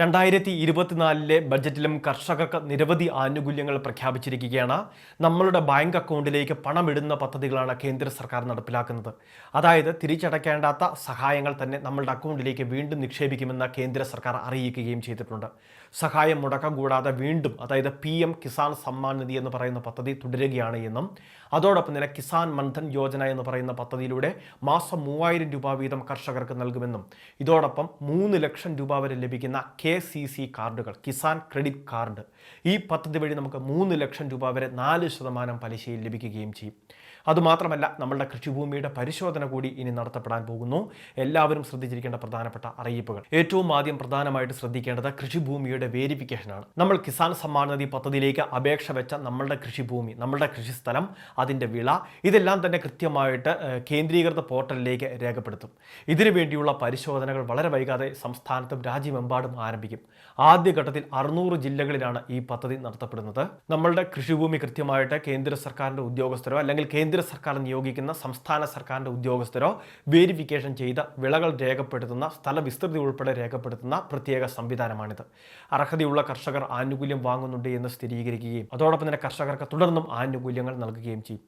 രണ്ടായിരത്തി ഇരുപത്തിനാലിലെ ബജറ്റിലും കർഷകർക്ക് നിരവധി ആനുകൂല്യങ്ങൾ പ്രഖ്യാപിച്ചിരിക്കുകയാണ്. നമ്മളുടെ ബാങ്ക് അക്കൗണ്ടിലേക്ക് പണമിടുന്ന പദ്ധതികളാണ് കേന്ദ്ര സർക്കാർ നടപ്പിലാക്കുന്നത്. അതായത് തിരിച്ചടയ്ക്കേണ്ടാത്ത സഹായങ്ങൾ തന്നെ നമ്മളുടെ അക്കൗണ്ടിലേക്ക് വീണ്ടും നിക്ഷേപിക്കുമെന്ന് കേന്ദ്ര സർക്കാർ അറിയിക്കുകയും ചെയ്തിട്ടുണ്ട്. സഹായം മുടക്കം കൂടാതെ വീണ്ടും അതായത് പി കിസാൻ സമ്മാൻ നിധി എന്ന് പറയുന്ന പദ്ധതി തുടരുകയാണ് എന്നും അതോടൊപ്പം തന്നെ കിസാൻ മൻധൻ യോജന എന്ന് പറയുന്ന പദ്ധതിയിലൂടെ മാസം മൂവായിരം രൂപ വീതം കർഷകർക്ക് നൽകുമെന്നും ഇതോടൊപ്പം മൂന്ന് ലക്ഷം രൂപ വരെ ലഭിക്കുന്ന കെ സി സി കാർഡുകൾ കിസാൻ ക്രെഡിറ്റ് കാർഡ്. ഈ പദ്ധതി വഴി നമുക്ക് മൂന്ന് ലക്ഷം രൂപ വരെ നാല് ശതമാനം പലിശയിൽ ലഭിക്കുകയും ചെയ്യും. അതുമാത്രമല്ല നമ്മളുടെ കൃഷിഭൂമിയുടെ പരിശോധന കൂടി ഇനി നടത്തപ്പെടാൻ പോകുന്നു. എല്ലാവരും ശ്രദ്ധിച്ചിരിക്കേണ്ട പ്രധാനപ്പെട്ട അറിയിപ്പുകൾ. ഏറ്റവും ആദ്യം പ്രധാനമായിട്ട് ശ്രദ്ധിക്കേണ്ടത് കൃഷിഭൂമിയുടെ വേരിഫിക്കേഷനാണ്. നമ്മൾ കിസാൻ സമ്മാൻ നിധി പദ്ധതിയിലേക്ക് അപേക്ഷ വെച്ച നമ്മളുടെ കൃഷിഭൂമി നമ്മളുടെ കൃഷിസ്ഥലം അതിന്റെ വിള ഇതെല്ലാം തന്നെ കൃത്യമായിട്ട് കേന്ദ്രീകൃത പോർട്ടലിലേക്ക് രേഖപ്പെടുത്തും. ഇതിനു വേണ്ടിയുള്ള പരിശോധനകൾ വളരെ വൈകാതെ സംസ്ഥാനത്തും രാജ്യമെമ്പാടും ആരംഭിക്കും. ആദ്യഘട്ടത്തിൽ അറുന്നൂറ് ജില്ലകളിലാണ് ഈ പദ്ധതി നടത്തപ്പെടുന്നത്. നമ്മളുടെ കൃഷിഭൂമി കൃത്യമായിട്ട് കേന്ദ്ര സർക്കാരിന്റെ ഉദ്യോഗസ്ഥരോ അല്ലെങ്കിൽ കേന്ദ്ര സർക്കാർ നിയോഗിക്കുന്ന സംസ്ഥാന സർക്കാരിന്റെ ഉദ്യോഗസ്ഥരോ വേരിഫിക്കേഷൻ ചെയ്ത വിളകൾ രേഖപ്പെടുത്തുന്ന സ്ഥല വിസ്തൃതി ഉൾപ്പെടെ രേഖപ്പെടുത്തുന്ന പ്രത്യേക സംവിധാനമാണിത്. അർഹതയുള്ള കർഷകർ ആനുകൂല്യം വാങ്ങുന്നുണ്ട് എന്ന് സ്ഥിരീകരിക്കുകയും അതോടൊപ്പം തന്നെ കർഷകർക്ക് തുടർന്നും ആനുകൂല്യങ്ങൾ നൽകുകയും ചെയ്യും.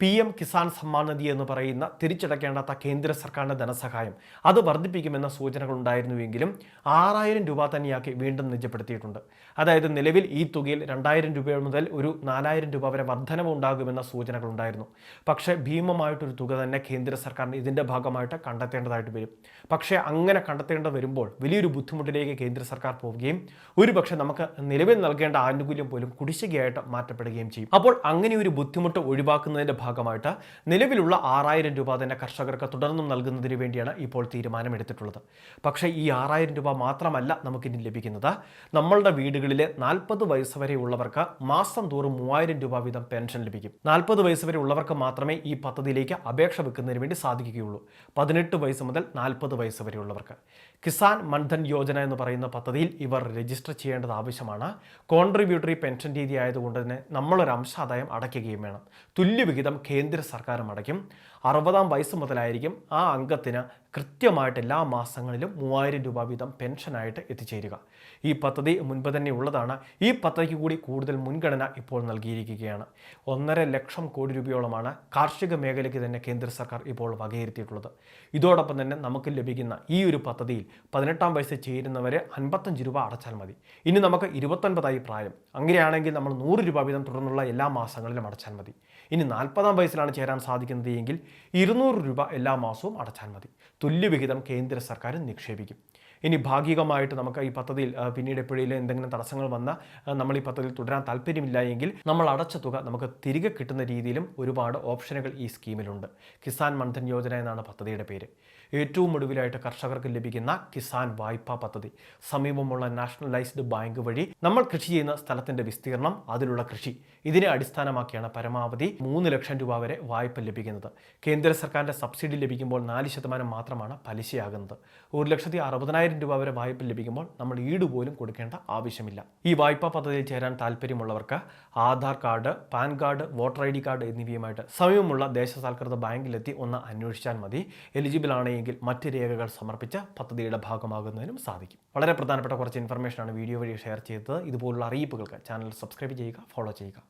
പി എം കിസാൻ സമ്മാൻ നിധി എന്ന് പറയുന്ന തിരിച്ചടയ്ക്കേണ്ടാത്ത കേന്ദ്ര സർക്കാരിന്റെ ധനസഹായം. അത് വർദ്ധിപ്പിക്കുമെന്ന സൂചനകൾ ഉണ്ടായിരുന്നുവെങ്കിലും ആറായിരം രൂപ തന്നെയാക്കി വീണ്ടും നിജപ്പെടുത്തിയിട്ടുണ്ട്. അതായത് നിലവിൽ ഈ തുകയിൽ രണ്ടായിരം രൂപ മുതൽ ഒരു നാലായിരം രൂപ വരെ വർധനവ് ഉണ്ടാകുമെന്ന സൂചനകൾ ഉണ്ടായിരുന്നു പക്ഷേ ഭീമമായിട്ടൊരു തുക തന്നെ കേന്ദ്ര സർക്കാരിന് ഇതിന്റെ ഭാഗമായിട്ട് കണ്ടെത്തേണ്ടതായിട്ട് വരും. പക്ഷേ അങ്ങനെ കണ്ടെത്തേണ്ട വരുമ്പോൾ വലിയൊരു ബുദ്ധിമുട്ടിലേക്ക് കേന്ദ്ര സർക്കാർ പോവുകയും ഒരുപക്ഷെ നമുക്ക് നിലവിൽ നൽകേണ്ട ആനുകൂല്യം പോലും കുടിശ്ശികയായിട്ട് മാറ്റപ്പെടുകയും ചെയ്യും. അപ്പോൾ അങ്ങനെ ഒരു ബുദ്ധിമുട്ട് ഒഴിവാക്കുന്നതിന്റെ ഭാഗമായിട്ട് നിലവിലുള്ള ആറായിരം രൂപ തന്നെ കർഷകർക്ക് തുടർന്നും നൽകുന്നതിന് വേണ്ടിയാണ് ഇപ്പോൾ തീരുമാനമെടുത്തിട്ടുള്ളത്. പക്ഷേ ഈ ആറായിരം രൂപ മാത്രമല്ല നമുക്കിനി ലഭിക്കുന്നത്. നമ്മളുടെ വീടുകളിലെ നാൽപ്പത് വയസ്സ് വരെ ഉള്ളവർക്ക് മാസം തോറും മൂവായിരം രൂപ വീതം പെൻഷൻ ലഭിക്കും. നാൽപ്പത് വയസ്സ് വരെ ഉള്ളവർക്ക് മാത്രമേ ഈ പദ്ധതിയിലേക്ക് അപേക്ഷ വെക്കുന്നതിന് വേണ്ടി സാധിക്കുകയുള്ളൂ. പതിനെട്ട് വയസ്സ് മുതൽ നാൽപ്പത് വയസ്സ് വരെയുള്ളവർക്ക് കിസാൻ മൻധൻ യോജന എന്ന് പറയുന്ന പദ്ധതിയിൽ ഇവർ രജിസ്റ്റർ ചെയ്യേണ്ടത് ആവശ്യമാണ്. കോൺട്രിബ്യൂട്ടറി പെൻഷൻ രീതി ആയതുകൊണ്ട് തന്നെ നമ്മളൊരു അംശാദായം അടയ്ക്കുകയും വേണം. തുല്യവിഹിതം കേന്ദ്ര സർക്കാരും അടയ്ക്കും. അറുപതാം വയസ്സ് മുതലായിരിക്കും ആ അംഗത്തിന് കൃത്യമായിട്ട് എല്ലാ മാസങ്ങളിലും മൂവായിരം രൂപ വീതം പെൻഷനായിട്ട് എത്തിച്ചേരുക. ഈ പദ്ധതി മുൻപ് തന്നെ ഉള്ളതാണ്. ഈ പദ്ധതിക്ക് കൂടി കൂടുതൽ മുൻഗണന ഇപ്പോൾ നൽകിയിരിക്കുകയാണ്. ഒന്നര ലക്ഷം കോടി രൂപയോളമാണ് കാർഷിക മേഖലയ്ക്ക് തന്നെ കേന്ദ്ര സർക്കാർ ഇപ്പോൾ വകയിരുത്തിയിട്ടുള്ളത്. ഇതോടൊപ്പം തന്നെ നമുക്ക് ലഭിക്കുന്ന ഈ ഒരു പദ്ധതിയിൽ പതിനെട്ടാം വയസ്സ് ചേരുന്നവരെ അൻപത്തഞ്ച് രൂപ അടച്ചാൽ മതി. ഇനി നമുക്ക് ഇരുപത്തൊൻപതായി പ്രായം. അങ്ങനെയാണെങ്കിൽ നമ്മൾ നൂറ് രൂപ വീതം തുടർന്നുള്ള എല്ലാ മാസങ്ങളിലും അടച്ചാൽ മതി. ഇനി നാൽപ്പതാം വയസ്സിലാണ് ചേരാൻ സാധിക്കുന്നത് എങ്കിൽ ഇരുന്നൂറ് രൂപ എല്ലാ മാസവും അടച്ചാൽ മതി. തുല്യവിഹിതം കേന്ദ്ര സർക്കാർ നിക്ഷേപിക്കും. ഇനി ഭാഗികമായിട്ട് നമുക്ക് ഈ പദ്ധതിയിൽ പിന്നീട് എപ്പോഴേലും എന്തെങ്കിലും തടസ്സങ്ങൾ വന്നാൽ നമ്മൾ ഈ പദ്ധതിയിൽ തുടരാൻ താല്പര്യമില്ല എങ്കിൽ നമ്മൾ അടച്ച തുക നമുക്ക് തിരികെ കിട്ടുന്ന രീതിയിലും ഒരുപാട് ഓപ്ഷനുകൾ ഈ സ്കീമിലുണ്ട്. കിസാൻ മൺധൻ യോജന എന്നാണ് പദ്ധതിയുടെ പേര്. ഏറ്റവും ഒടുവിലായിട്ട് കർഷകർക്ക് ലഭിക്കുന്ന കിസാൻ വായ്പാ പദ്ധതി. സമീപമുള്ള നാഷണലൈസ്ഡ് ബാങ്ക് വഴി നമ്മൾ കൃഷി ചെയ്യുന്ന സ്ഥലത്തിന്റെ വിസ്തീർണം അതിലുള്ള കൃഷി. ഇതിനെ അടിസ്ഥാനമാക്കിയാണ് പരമാവധി മൂന്ന് ലക്ഷം രൂപ വരെ വായ്പ ലഭിക്കുന്നത്. കേന്ദ്ര സർക്കാരിന്റെ സബ്സിഡി ലഭിക്കുമ്പോൾ നാല് ശതമാനം മാത്രമാണ് പലിശയാകുന്നത്. ഒരു ലക്ഷത്തി അറുപതിനായിരം രൂപ വരെ വായ്പ ലഭിക്കുമ്പോൾ നമ്മൾ ഈട് പോലും കൊടുക്കേണ്ട ആവശ്യമില്ല. ഈ വായ്പാ പദ്ധതിയിൽ ചേരാൻ താല്പര്യമുള്ളവർക്ക് Aadhaar card PAN card voter I D card എന്നിവയുമായിട്ട് സമീപമുള്ള ദേശസാൽകൃത ബാങ്കിലെത്തി ഒന്ന് അന്വേഷിച്ചാൽ മതി. എലിജിബിൾ ആണെങ്കിൽ മറ്റ് രേഖകൾ സമർപ്പിച്ച് പദ്ധതിയുടെ ഭാഗമാകുന്നതിനും സാധിക്കും. വളരെ പ്രധാനപ്പെട്ട കുറച്ച് ഇൻഫർമേഷനാണ് വീഡിയോ വഴി ഷെയർ ചെയ്തത്. ഇതുപോലുള്ള അറിയിപ്പുകൾക്ക് ചാനൽ സബ്സ്ക്രൈബ് ചെയ്യുക ഫോളോ ചെയ്യുക.